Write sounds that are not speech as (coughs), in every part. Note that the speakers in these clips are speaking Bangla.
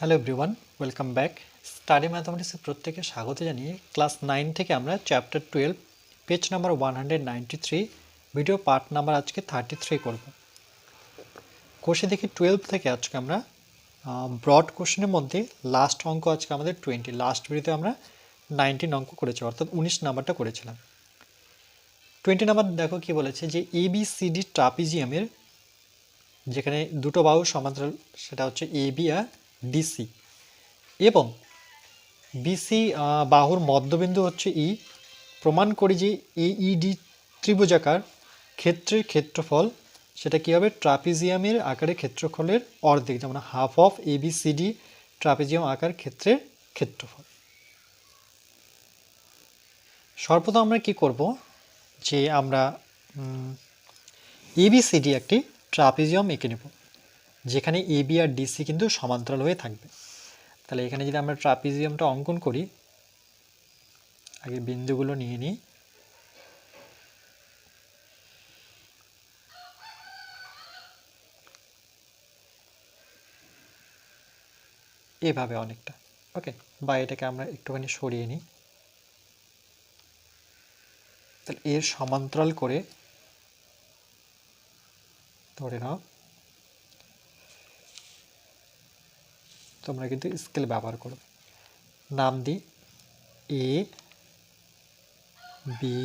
Hello everyone welcome back study ম্যাথামেটিক্সে প্রত্যেকে স্বাগত জানিয়ে ক্লাস নাইন থেকে আমরা chapter twelve page number one hundred ninety three video part number আজকে থার্টি থ্রি করব। কোষে দেখি টুয়েলভ থেকে আজকে আমরা ব্রড কোশ্চেনের মধ্যে লাস্ট অঙ্ক আজকে আমাদের টোয়েন্টি লাস্ট ভিডিওতে আমরা নাইনটিন অঙ্ক করেছি, অর্থাৎ উনিশ নাম্বারটা করেছিলাম। টোয়েন্টি নাম্বার দেখো কি বলেছে যে এবিসিডি ট্রাপিজিয়ামের যেখানে দুটো বাহু সমান্তরাল, সেটা হচ্ছে এ বি আর ডিসি এবং বিসি বাহুর মধ্যবিন্দু হচ্ছে ই প্রমাণ করি যে এইডি ত্রিভুজাকার ক্ষেত্রের ক্ষেত্রফল, সেটা কী হবে? ট্রাপিজিয়ামের আকারে ক্ষেত্রফলের অর্ধেক, যেমন হাফ অফ এবিসিডি ট্রাপিজিয়াম আকার ক্ষেত্রের ক্ষেত্রফল। সর্বপ্রথম আমরা কি করব? যে আমরা এবিসিডি একটি ট্রাপিজিয়াম এঁকে নেব। যেখানে এবি আর ডিসি কিন্তু সমান্তরাল হয়ে থাকবে। তাহলে এখানে যদি আমরা ট্রাপিজিয়ামটা অঙ্কন করি, আগে বিন্দুগুলো নিয়ে নিই। এভাবে অনেকটা। ওকে বা এটাকে আমরা একটুখানি সরিয়ে নিই। তাহলে এর সমান্তরাল করে, ধরে নাও তোমরা কিন্তু স্কেল ব্যবহার করো। নাম দিই এ বি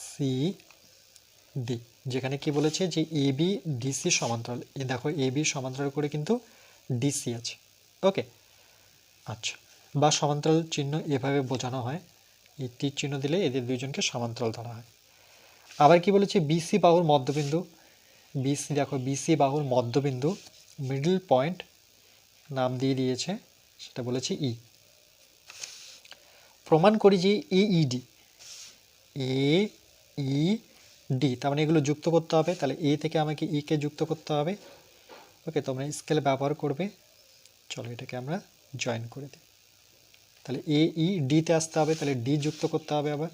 সি ডি যেখানে কি বলেছে যে এ বি ডিসি সমান্তরাল। এ দেখো এ বি সমান্তরাল করে কিন্তু ডিসি আছে। ওকে আচ্ছা। বা সমান্তরাল চিহ্ন এভাবে বোঝানো হয়। এই চিহ্ন দিলে এদের দুইজনকে সমান্তরাল ধরা হয়। আবার কি বলেছে? বিসি বাহুর মধ্যবিন্দু। বিসি দেখো বিসি বাহুর মধ্যবিন্দু। মিডল পয়েন্ট নাম দিয়ে দিয়েছে, সেটা বলেছে ই প্রমাণ করি যে ইইডি এ ই ডি তার মানে এগুলো যুক্ত করতে হবে, তাহলে এ থেকে আমাকে ই কে যুক্ত করতে হবে। ওকে তোমরা স্কেল ব্যবহার করবে। চলো এটাকে আমরা জয়েন করে দিই। তাহলে এ ই ডিতে আসতে হবে, তাহলে ডি যুক্ত করতে হবে আবার।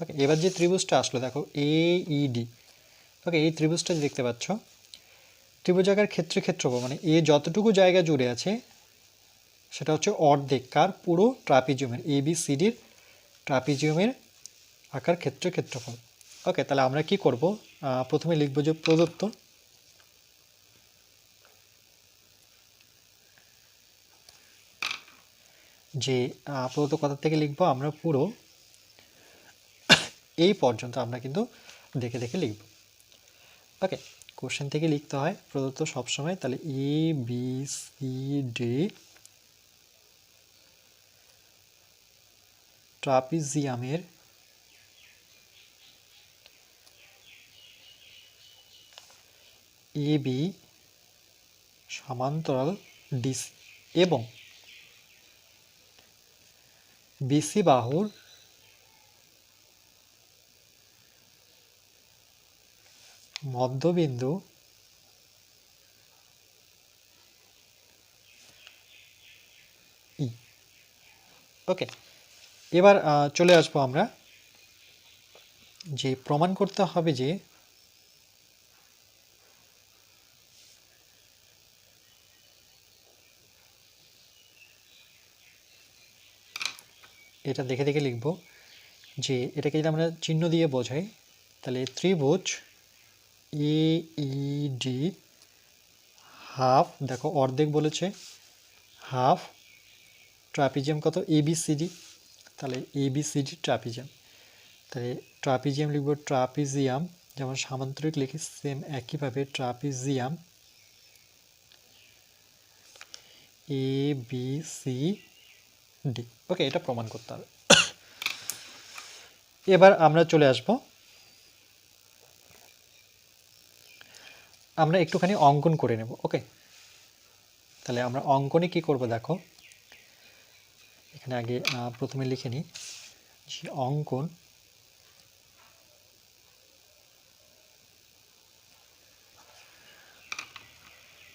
ওকে এবার যে ত্রিভুজটা আসলো, দেখো এ ই ডি ওকে এই ত্রিভুজটা দেখতে পাচ্ছ, ত্রিভুজাকার ক্ষেত্রে ক্ষেত্রফল মানে এ যতটুকু জায়গা জুড়ে আছে, সেটা হচ্ছে অর্ধেক কার, পুরো ট্রাপিজিয়ামের এ বি সিডির ট্রাপিজিয়ামের আকার ক্ষেত্রে ক্ষেত্রফল। ওকে তাহলে আমরা কি করব? প্রথমে লিখব যে প্রদত্ত। যে প্রদত্ত কথা থেকে লিখব আমরা পুরো এই পর্যন্ত আমরা কিন্তু দেখে দেখে লিখব। ওকে কোশ্চেন থেকে লিখতে হয় প্রদত্ত সবসময়, তাহলে এ বি সি ডি ট্রাপিজিয়ামের এ বি সমান্তরাল ডিসি এবং বিসি বাহুর মধ্যবিন্দু ই। ওকে, এবার চলে আসব আমরা। যে প্রমাণ করতে হবে যে এটা দেখে দেখে লিখব যে এটাকে যদি আমরা চিহ্ন দিয়ে বোঝাই, তাহলে ত্রিভুজ এ ডি হাফ দেখো অর্ধেক বলেছে হাফ ট্রাপিজিয়াম কত? এবিসিডি তাহলে এবিসিডি ট্রাপিজিয়াম তাহলে ট্রাপিজিয়াম লিখব ট্রাপিজিয়াম যেমন সামান্তরিক লিখি সেম একইভাবে trapezium A B C D okay এটা প্রমাণ করতে হবে। (coughs) এবার আমরা চলে আসব আমরা একটুখানি অঙ্কন করে নেব ওকে তাহলে আমরা অঙ্কনে কি করব দেখো? এখানে আগে প্রথমে লিখে নিই যে অঙ্কন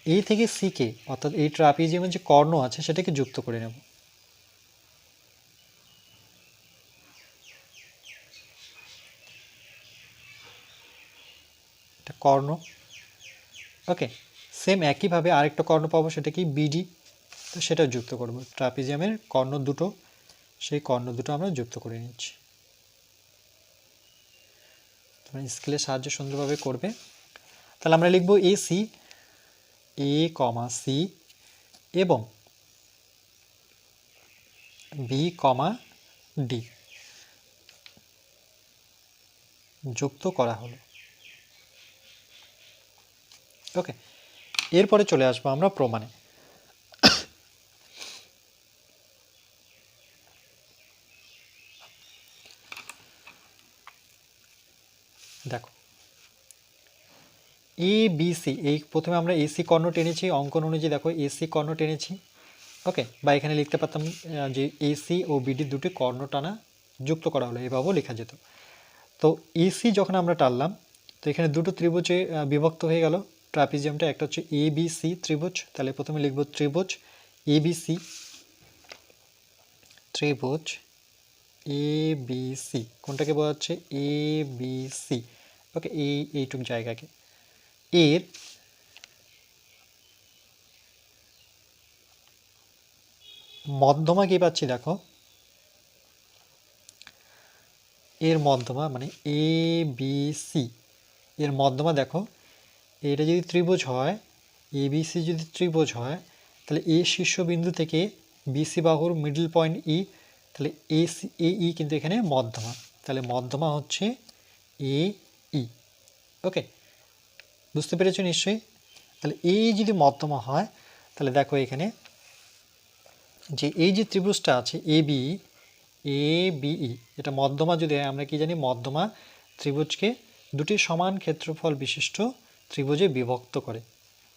এই থেকে সিকে অর্থাৎ এই ট্রাপিজিয়ামের যে কর্ণ আছে, সেটাকে যুক্ত করে নেব। কর্ণ। ওকে সেম একইভাবে আরেকটা কর্ণ পাবো সেটা কি বিডি তো সেটাও যুক্ত করব। ট্রাপিজিয়ামের কর্ণ দুটো, সেই কর্ণ দুটো আমরা যুক্ত করে নিচ্ছি। তোমরা স্কেলের সাহায্যে সুন্দরভাবে করবে। তাহলে আমরা লিখব A C A comma C এবং বি কমা ডি যুক্ত করা হলো। ওকে এরপরে চলে আসব আমরা প্রমাণে। দেখো। এ বি সি এই প্রথমে আমরা এসি কর্ণ টেনেছি, অঙ্কন অনুযায়ী দেখো এসি কর্ণ টেনেছি। ওকে বা এখানে লিখতে পারতাম যে এসি ও বিডি দুটি কর্ণ টানা যুক্ত করা হলো, এভাবেও লেখা যেত। তো এসি যখন আমরা টানলাম, তো এখানে দুটো ত্রিভুজে বিভক্ত হয়ে গেল। ট্রাপিজিয়ামটা একটা হচ্ছে এ বি সি ত্রিভুজ। তাহলে প্রথমে লিখব ত্রিভুজ। এ বি সি ত্রিভুজ। এ বি সি কোনটাকে বলা হচ্ছে? এ বি সি ওকে, এই, এইটুক জায়গাকে। এর মধ্যমা কি পাচ্ছি দেখো? এর মধ্যমা মানে এ বি সি এর মধ্যমা দেখো এটা যদি ত্রিভুজ হয়, এ বি সি যদি ত্রিভুজ হয়, তাহলে এ শীর্ষবিন্দু থেকে বিসি বাহুর মিডল পয়েন্ট ই তাহলে এ সি, এ ই কিন্তু এখানে মধ্যমা। তাহলে মধ্যমা হচ্ছে এ ই। ওকে? বুঝতে পেরেছ নিশ্চয়ই? তাহলে এই যদি মধ্যমা হয়, তাহলে দেখো এখানে যে এই যে ত্রিভুজটা আছে, এ বি, এ বিই এটা মধ্যমা যদি আমরা কি জানি? মধ্যমা ত্রিভুজকে দুটি সমান ক্ষেত্রফল বিশিষ্ট ত্রিভুজে বিভক্ত করে।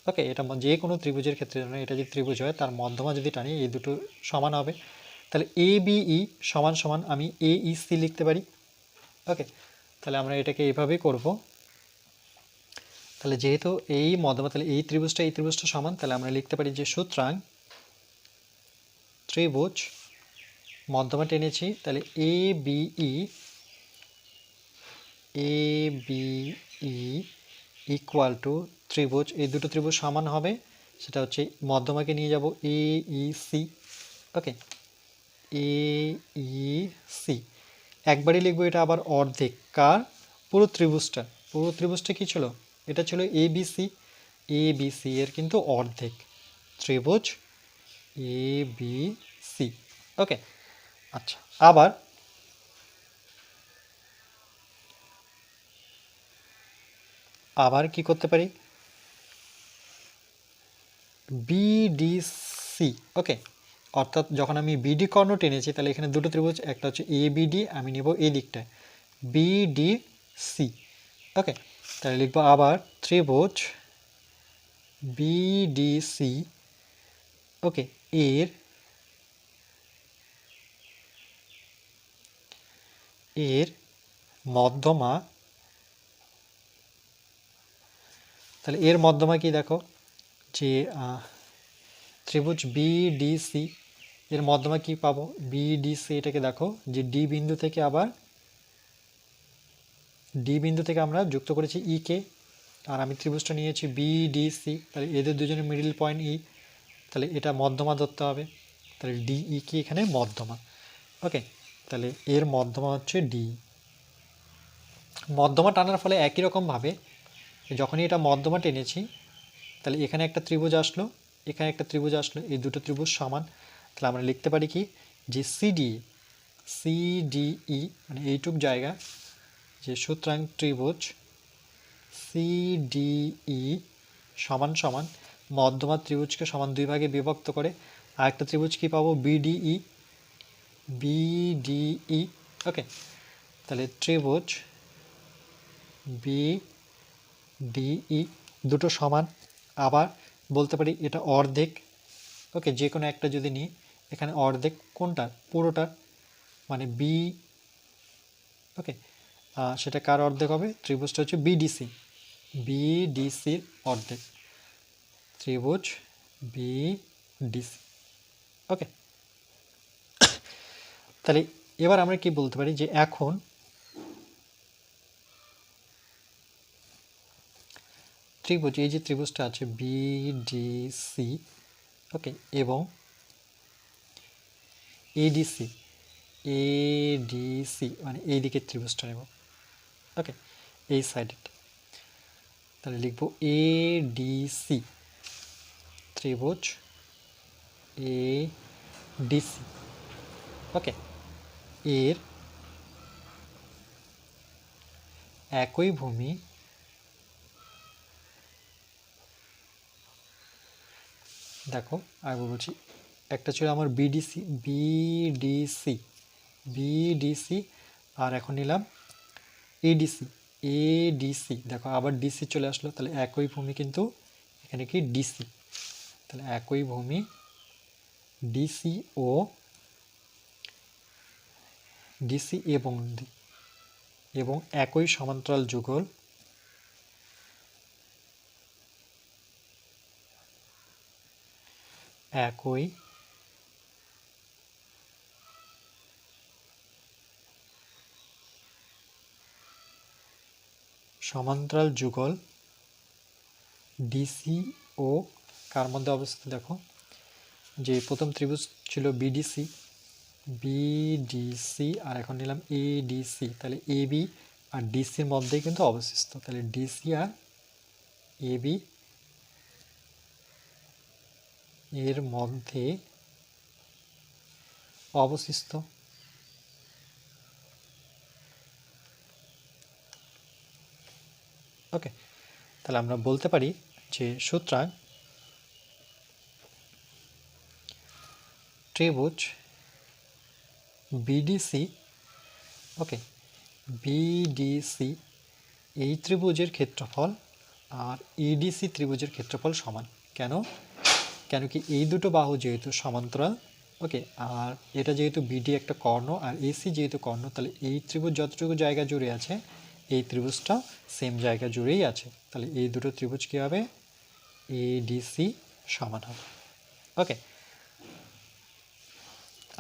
ওকে এটা যে কোনো ত্রিভুজের ক্ষেত্রে এটা যদি ত্রিভুজ হয়, তার মধ্যমা যদি টানি, এই দুটো সমান হবে। তাহলে এ বিই সমান সমান আমি এ সি লিখতে পারি। ওকে তাহলে আমরা এটাকে এইভাবেই করব। তাহলে যেহেতু এই মধ্যমা, তাহলে এই ত্রিভুজটা এই ত্রিভুজটা সমান, তাহলে আমরা লিখতে পারি যে সুতরাং ত্রিভুজ মধ্যমা টেনেছি, তাহলে A BE A BE equal to ত্রিভুজ, এই দুটো ত্রিভুজ সমান হবে। সেটা হচ্ছে মধ্যমাকে নিয়ে যাব এ E C okay A E C একবারই লিখব এটা আবার অর্ধেক। কার? পুরো ত্রিভুজটা। পুরো ত্রিভুজটা কি ছিল? এটা ছিল A B C A B C এর কিন্তু অর্ধেক। ত্রিভুজ এ বি সি ওকে আচ্ছা আবার আবার কি করতে পারি? বিডিসি ওকে অর্থাৎ যখন আমি বিডি কর্ণ টেনেছি, তাহলে এখানে দুটো ত্রিভুজ, একটা হচ্ছে এ বিডি আমি নেব এই দিকটায়। বিডিসি ওকে তাহলে লিখব আবার ত্রিভুজ বিডিসি ওকে এর এর মধ্যমা তাহলে এর মধ্যমা কি দেখো যে ত্রিভুজ বিডিসি এর মধ্যমা কি পাবো? বিডিসি এটাকে দেখো যে ডি বিন্দু থেকে আবার ডি বিন্দু থেকে আমরা যুক্ত করেছি ই কে। আর আমি ত্রিভুজটা নিয়েছি বিডিসি তাহলে এদের দুজনের মিডিল পয়েন্ট ই তাহলে এটা মধ্যমা ধরতে হবে। তাহলে ডি ই কি এখানে? মধ্যমা। ওকে তাহলে এর মধ্যমা হচ্ছে ডি মধ্যমা টানার ফলে একই রকমভাবে যখনই এটা মধ্যমা টেনেছি, তাহলে এখানে একটা ত্রিভুজ আসলো, এখানে একটা ত্রিভুজ আসলো, এই দুটো ত্রিভুজ সমান। তাহলে আমরা লিখতে পারি কি? যে সিডি সিডিই মানে এইটুক জায়গা, যে সুতরাং ত্রিভুজ সিডিই সমান সমান মধ্যমা ত্রিভুজকে সমান দুই ভাগে বিভক্ত করে। আরেকটা ত্রিভুজ কি পাবো? বিডিই বিডিই ওকে তাহলে ত্রিভুজ বি ডিই দুটো সমান। আবার বলতে পারি এটা অর্ধেক। ওকে যে কোনো একটা যদি নিই, এখানে অর্ধেক কোনটা? পুরোটার মানে বি, ওকে সেটা কার অর্ধেক হবে? ত্রিভুজটা হচ্ছে বিডিসি। বিডিসির অর্ধেক। ত্রিভুজ বিডিসি। ওকে। তাহলে এবার আমরা কি বলতে পারি যে এখন ত্রিভুজ, এই যে ত্রিভুজটা আছে বি ডি সি ওকে এবং এডিসি এডিসি মানে এই দিকে ত্রিভুজটা নেব ওকে এই সাইডে তাহলে লিখব এডিসি ত্রিভুজ এ ডিসি ওকে এর একই ভূমি দেখো, আগে বলছি, একটা ছিল আমার বিডিসি বিডিসি বিডিসি আর এখন নিলাম এডিসি এডিসি দেখো আবার ডিসি চলে আসলো, তাহলে একই ভূমি কিন্তু এখানে কি ডিসি তাহলে একই ভূমি ডিসি ও ডিসি এবং এবং একই সমান্তরাল যুগল একই। সমান্তরাল যুগল ডিসি ও কার মধ্যে অবস্থিত দেখো? যে প্রথম ত্রিভুজ ছিল বিডিসি বিডিসি আর এখন নিলাম এডিসি তাহলে এবি আর ডিসির মধ্যেই কিন্তু অবস্থিত তাহলে ডিসি আর এবি এর মধ্যে অবশিষ্ট ওকে, তাহলে আমরা বলতে পারি যে সুতরাং ত্রিভুজ বিডিসি ওকে বিডিসি এই ত্রিভুজের ক্ষেত্রফল আর ইডিসি ত্রিভুজের ক্ষেত্রফল সমান। কেন? কেন কি এই দুটো বাহু যেহেতু সমান্তরাল ওকে আর এটা যেহেতু বিডি একটা কর্ণ আর এসি যেহেতু কর্ণ, তাহলে এই ত্রিভুজ যতটুকু জায়গা জুড়ে আছে, এই ত্রিভুজটা সেম জায়গা জুড়েই আছে। তাহলে এই দুটো ত্রিভুজ কী হবে? এ এডিসি সমান হবে। ওকে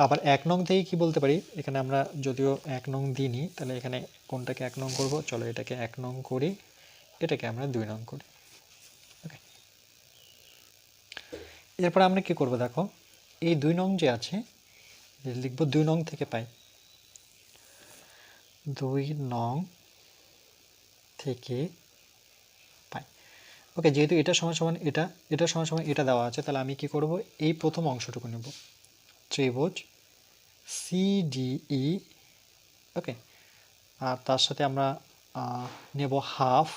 আবার এক নং থেকে কি বলতে পারি? এখানে আমরা যদিও এক নং দিইনি, তাহলে এখানে কোনটাকে এক নং করব? চলো এটাকে এক নং করি। এটাকে আমরা দুই নং করি ওকে এরপর আমরা কি করব দেখো? এই দুই নং যে আছে, লিখব দুই নং থেকে পাই। দুই নং থেকে পাই। ওকে, যেহেতু এটা সমান সমান এটা এটা সমান সমান এটা দেওয়া আছে, তাহলে আমি কি করব? এই প্রথম অংশটুকু নেব। ত্রিভুজ সিডিই ওকে? আর তার সাথে আমরা নেব হাফ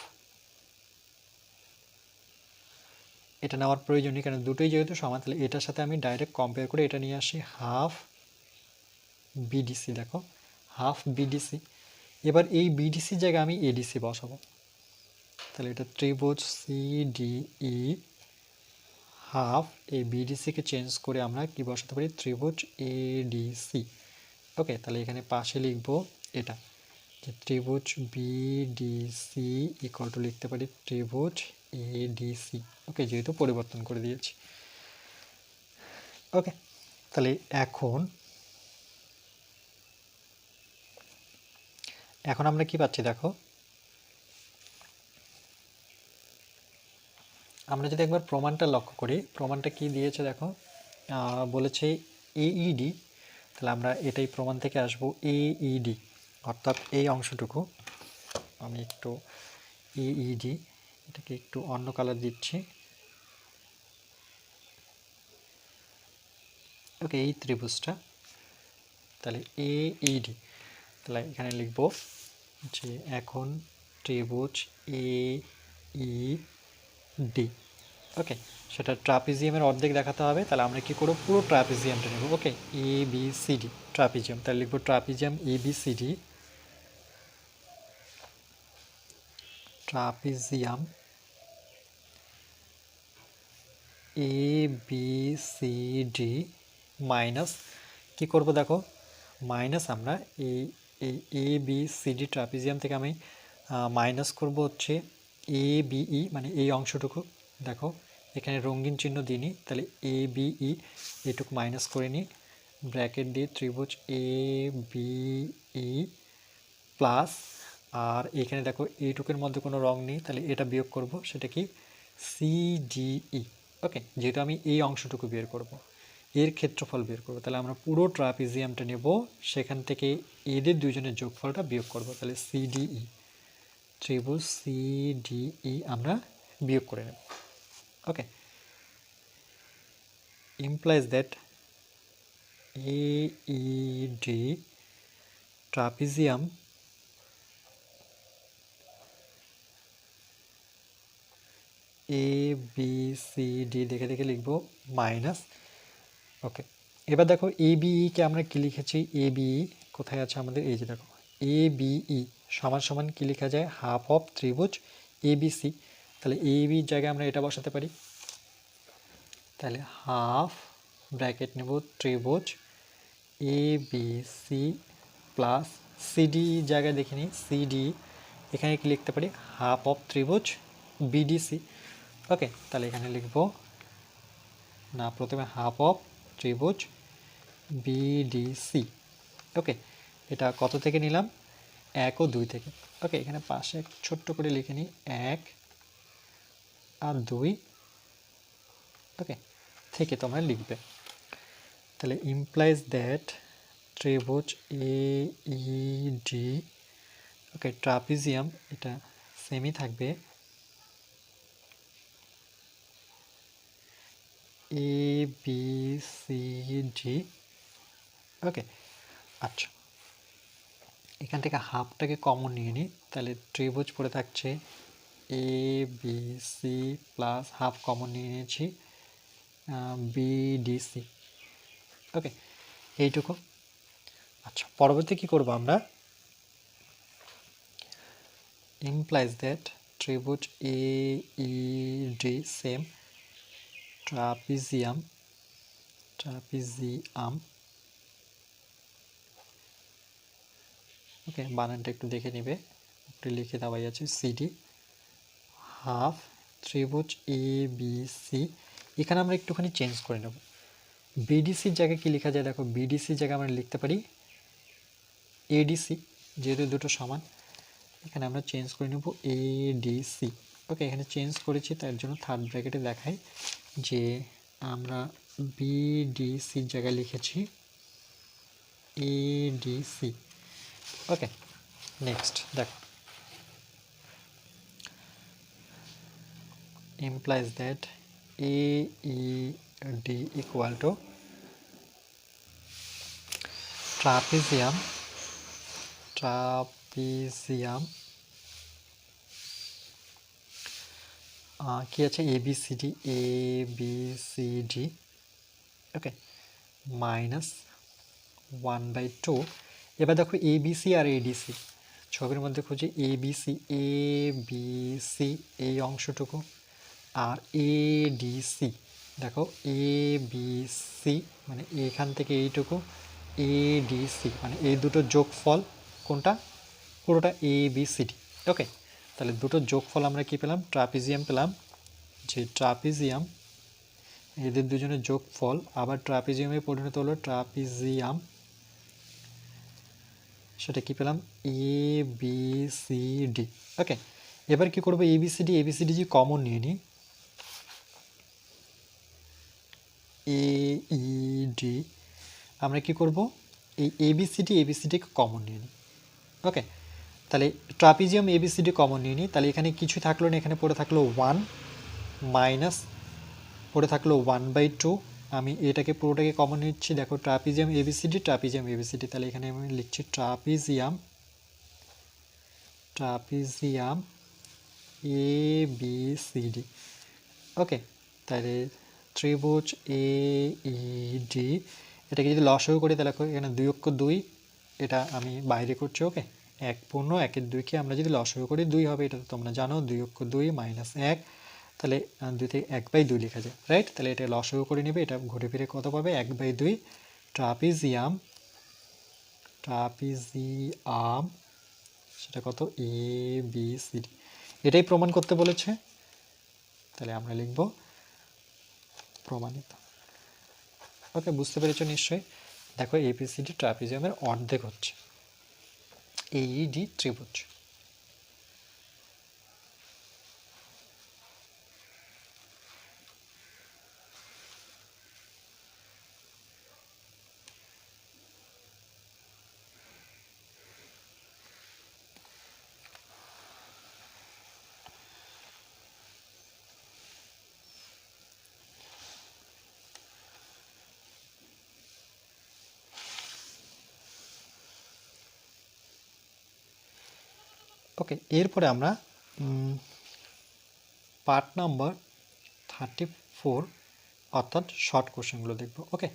এটা নেওয়ার প্রয়োজন নেই কারণ দুটোই যেহেতু সমান, তাহলে এটার সাথে আমি ডাইরেক্ট কম্পেয়ার করে এটা নিয়ে আসি হাফ বিডিসি দেখো হাফ বিডিসি এবার এই বিডিসি জায়গায় আমি এডিসি বসাবো। তাহলে এটা ত্রিভুজ সিডিই হাফ এই বিডিসিকে চেঞ্জ করে আমরা কি বসাতে পারি? ত্রিভুজ এডিসি ওকে তাহলে এখানে পাশে লিখব এটা, যে ত্রিভুজ বিডিসি ইকুয়াল টু লিখতে পারি ত্রিভুজ এডিসি ওকে যেহেতু পরিবর্তন করে দিয়েছি। ওকে তাহলে এখন এখন আমরা কি পাচ্ছি দেখো? আমরা যদি একবার প্রমাণটা লক্ষ্য করি, প্রমাণটা কি দিয়েছে দেখো? বলেছে এইডি তাহলে আমরা এটাই প্রমাণ থেকে আসব এইডি অর্থাৎ এই অংশটুকু। আমি একটু এইডি এটাকে একটু অন্য কালার দিচ্ছি। ওকে এই ত্রিভুজটা। তাহলে এ এইডি তাহলে এখানে লিখব যে এখন ত্রিভুজ এ ই ডি ওকে সেটা ট্রাপিজিয়ামের অর্ধেক দেখাতে হবে। তাহলে আমরা কি করব? পুরো ট্রাপিজিয়ামটা নেব। Okay A B C D trapezium. তাহলে লিখব trapezium A B C D trapezium A B C D minus কী করব দেখো? মাইনাস আমরা এই এই A B C D trapezium থেকে আমি মাইনাস করব হচ্ছে এ বিই মানে এই অংশটুকু। দেখো, এখানে রঙিন চিহ্ন দিইনি, তাহলে এ বিই এটুকু মাইনাস করে নিই। ব্র্যাকেট দিয়ে ত্রিভুজ এ বিই প্লাস আর এখানে দেখো এইটুকের মধ্যে কোনো রং নেই, তাহলে এটা বিয়োগ করব, সেটা কি? সিডিই ওকে যেহেতু আমি এই অংশটুকু বের করব, এর ক্ষেত্রফল বের করব, তাহলে আমরা পুরো ট্রাপিজিয়ামটা নেব, সেখান থেকে এদের দুজনের যোগফলটা বিয়োগ করব, তাহলে সিডিই ত্রিভুজ সিডিই আমরা বিয়োগ করে নেব। Okay implies that AED trapezium A B C D দেখে দেখে লিখব মাইনাস ওকে এবার দেখো এ কে আমরা কি লিখেছি? এ বিই কোথায় আছে আমাদের? এই যে দেখো এ বিই সমান সমান কি লেখা যায়? হাফ অফ ত্রিভুজ এ বি সি তাহলে এ বির জায়গায় আমরা এটা বসাতে পারি। তাহলে হাফ ব্র্যাকেট নেব ত্রিভুজ A B C plus CD জায়গায় দেখে নিই। সিডি এখানে কি লিখতে পারি? হাফ অফ ত্রিভুজ বিডিসি ওকে তাহলে এখানে লিখব, না, প্রথমে হাফ অফ ত্রিভুজ বিডিসি ওকে এটা কত থেকে নিলাম? এক ও দুই থেকে। ওকে এখানে পাশে ছোট্ট করে লিখে নিই, এক আর দুই। ওকে থেকে তোমরা লিখবে। তাহলে ইমপ্লাইজ দ্যাট ত্রিভুজ A E D okay trapezium এটা সেমই থাকবে। A B C D okay আচ্ছা। এখান থেকে হাফটাকে কমন নিয়ে নিই তাহলে ত্রিভুজ পড়ে থাকছে A B C plus half common নিয়ে নিয়েছি। বিডিসি ওকে এইটুকু। আচ্ছা পরবর্তী কি করব আমরা? implies that ত্রিভুজ A E D same trapezium trapezium okay বানানটা একটু দেখে নিবে। একটু লিখে দেওয়াই আছে সিডি হাফ ত্রিভুজ এ বি সি এখানে আমরা একটুখানি চেঞ্জ করে নেব। বিডিসির জায়গায় কি লেখা যায়? দেখো বিডিসির জায়গায় আমরা লিখতে পারি এডিসি যেহেতু দুটো সমান। এখানে আমরা চেঞ্জ করে নেব এডিসি ওকে এখানে চেঞ্জ করেছি তার জন্য থার্ড ব্র্যাকেটে দেখাই। যে আমরা বিডিসির জায়গায় লিখেছি এডিসি ওকে নেক্সট দেখো implies that AED equal to trapezium trapezium কি আছে A B C D A B C D okay minus one by two এবার দেখো এ বি সি আর এডিসি ছবির মধ্যে খুঁজি A B C A B C এই অংশটুকু। আর এ ডি সি দেখো এ বি সি মানে এখান থেকে এইটুকু। এ ডি সি মানে এই দুটো যোগফল কোনটা? পুরোটা A B C D okay তাহলে দুটো যোগফল আমরা কি পেলাম? ট্রাপিজিয়াম পেলাম। যে ট্রাপিজিয়াম, এদের দুজনের যোগফল, আবার ট্রাপিজিয়ামে পরিণত হলো ট্রাপিজিয়াম। সেটা কি পেলাম? A B C D okay এবার কি করব? এবিসিডি এবিসিডি যে কমন নিয়ে নিই। এ ই ডি আমরা কি করব? এই এবিসিডি এবিসিডিকে কমন নিয়ে নিই। ওকে তাহলে ট্রাপিজিয়াম এবিসিডি কমন নিয়ে নিই। তাহলে এখানে কিছু থাকল না, এখানে পড়ে থাকল ওয়ান মাইনাস পড়ে থাকল ওয়ান বাই টু আমি এটাকে, পুরোটাকে কমন নিচ্ছি। দেখো, ট্রাপিজিয়াম এবিসিডি ট্রাপিজিয়াম এবিসিডি তাহলে এখানে আমি লিখছি trapezium trapezium A B C D okay, তাহলে ত্রিভুজ এ ডি এটাকে যদি লসও করি, তাহলে এখানে দুই অক্ষ দুই, এটা আমি বাইরে করছি, ওকে? এক পূর্ণ, একের দুইকে আমরা যদি লসও করি, দুই হবে, এটা তো তোমরা জানো, দুই অক্ষ দুই মাইনাস এক। তাহলে দুই থেকে এক বাই দুই লেখা যায় রাইট তাহলে এটা লসও করে নেবে, এটা ঘুরে ফিরে কত পাবে? এক বাই দুই। ট্রাপিজিয়াম ট্রাপিজিয়াম, সেটা কত? এ বি সি ডি এটাই প্রমাণ করতে বলেছে। তাহলে আমরা লিখব প্রমাণিত। ওকে, বুঝতে পেরেছ নিশ্চয়ই? দেখো এপিসিডি ট্রাপিজিয়ামের অর্ধেক হচ্ছে। এইডি ত্রিভুজ ওকে এরপরে আমরা পার্ট নাম্বার থার্টি ফোর অর্থাৎ শর্ট কোশ্চেনগুলো দেখব। ওকে